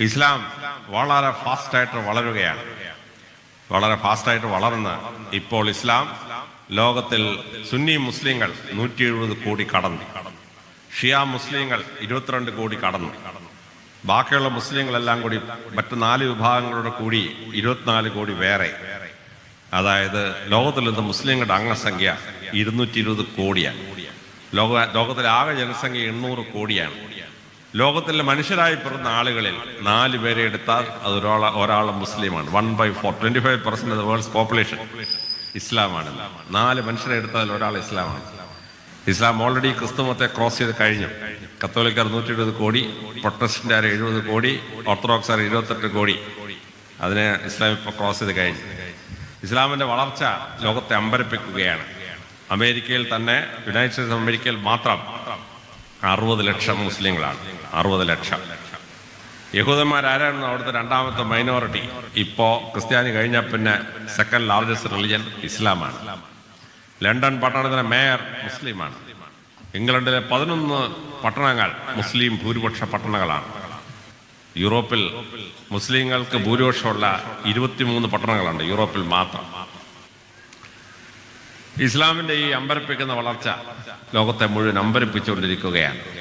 ഇസ്ലാം വളരെ ഫാസ്റ്റായിട്ട് വളരുകയാണ്. വളരെ ഫാസ്റ്റായിട്ട് വളർന്ന് ഇപ്പോൾ ഇസ്ലാം ലോകത്തിൽ സുന്നി മുസ്ലിങ്ങൾ നൂറ്റി എഴുപത് കോടി കടന്നു. ഷിയ മുസ്ലിങ്ങൾ ഇരുപത്തിരണ്ട് കോടി കടന്നു. ബാക്കിയുള്ള മുസ്ലിങ്ങളെല്ലാം കൂടി മറ്റു നാല് വിഭാഗങ്ങളോട് കൂടി ഇരുപത്തിനാല് കോടി വേറെ. അതായത് ലോകത്തിൽ നിന്ന് മുസ്ലിങ്ങളുടെ അംഗസംഖ്യ ഇരുന്നൂറ്റി ഇരുപത് കോടിയാണ്. ലോക ലോകത്തിലെ ആകെ ജനസംഖ്യ എണ്ണൂറ് കോടിയാണ്. ലോകത്തിലെ മനുഷ്യരായി പിറന്ന ആളുകളിൽ നാല് പേരെ എടുത്താൽ അത് ഒരാൾ ഒരാൾ മുസ്ലിമാണ്. One by four twenty five percent world's population ഇസ്ലാമാണ്. നാല് മനുഷ്യരെ എടുത്താൽ ഒരാൾ ഇസ്ലാമാണ്. ഇസ്ലാം ഓൾറെഡി ക്രിസ്തുമത്തെ ക്രോസ് ചെയ്ത് കഴിഞ്ഞു. കത്തോലിക്കാർ നൂറ്റി എഴുപത് കോടി പ്രൊട്ടസ്റ്റന്റുകാർ എഴുപത് കോടി ഓർത്തഡോക്സർ ഇരുപത്തെട്ട് കോടി. അതിനെ ഇസ്ലാം ഇപ്പോൾ ക്രോസ് ചെയ്ത് കഴിഞ്ഞു. ഇസ്ലാമിന്റെ വളർച്ച ലോകത്തെ അമ്പരപ്പിക്കുകയാണ്. അമേരിക്കയിൽ തന്നെ യുണൈറ്റഡ് സ്റ്റേറ്റ്സ് അമേരിക്കയിൽ മാത്രം അറുപത് ലക്ഷം മുസ്ലിങ്ങളാണ്. അറുപത് ലക്ഷം. യഹൂദന്മാരാരായിരുന്നു അവിടുത്തെ രണ്ടാമത്തെ മൈനോറിറ്റി ഇപ്പോ ക്രിസ്ത്യാനി കഴിഞ്ഞ പിന്നെ സെക്കൻഡ് ലാർജസ്റ്റ് റിലിജൻ ഇസ്ലാമാണ്. ലണ്ടൻ പട്ടണത്തിലെ മേയർ മുസ്ലിമാണ്. ഇംഗ്ലണ്ടിലെ പതിനൊന്ന് പട്ടണങ്ങൾ മുസ്ലിം ഭൂരിപക്ഷ പട്ടണങ്ങളാണ്. യൂറോപ്പിൽ മുസ്ലിങ്ങൾക്ക് ഭൂരിപക്ഷമുള്ള ഇരുപത്തിമൂന്ന് പട്ടണങ്ങളുണ്ട്. യൂറോപ്പിൽ മാത്രം. ഇസ്ലാമിന്റെ ഈ അമ്പരപ്പിക്കുന്ന വളർച്ച ലോകത്തെ മുഴുവൻ അമ്പരപ്പിച്ചുകൊണ്ടിരിക്കുകയാണ്.